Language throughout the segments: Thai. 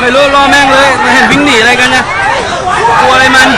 ไม่รู้รอแม่งเลยไม่เห็นวิ่งหนีอะไรกันเนี่ยกลัวอะไรมัน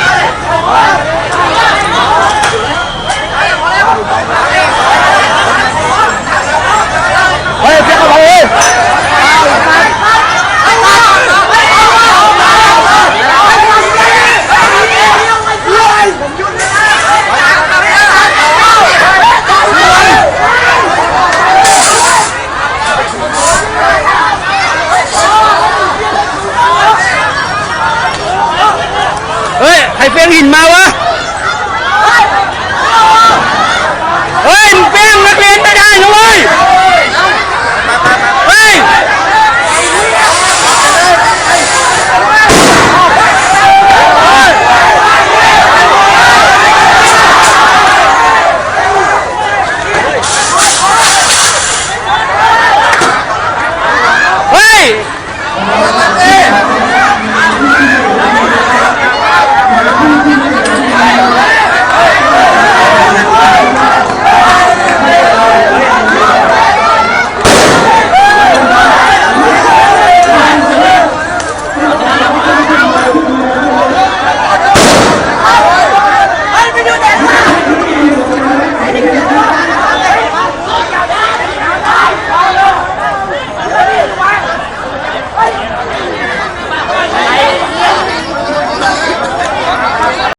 ไอเฟียงหินมาวะ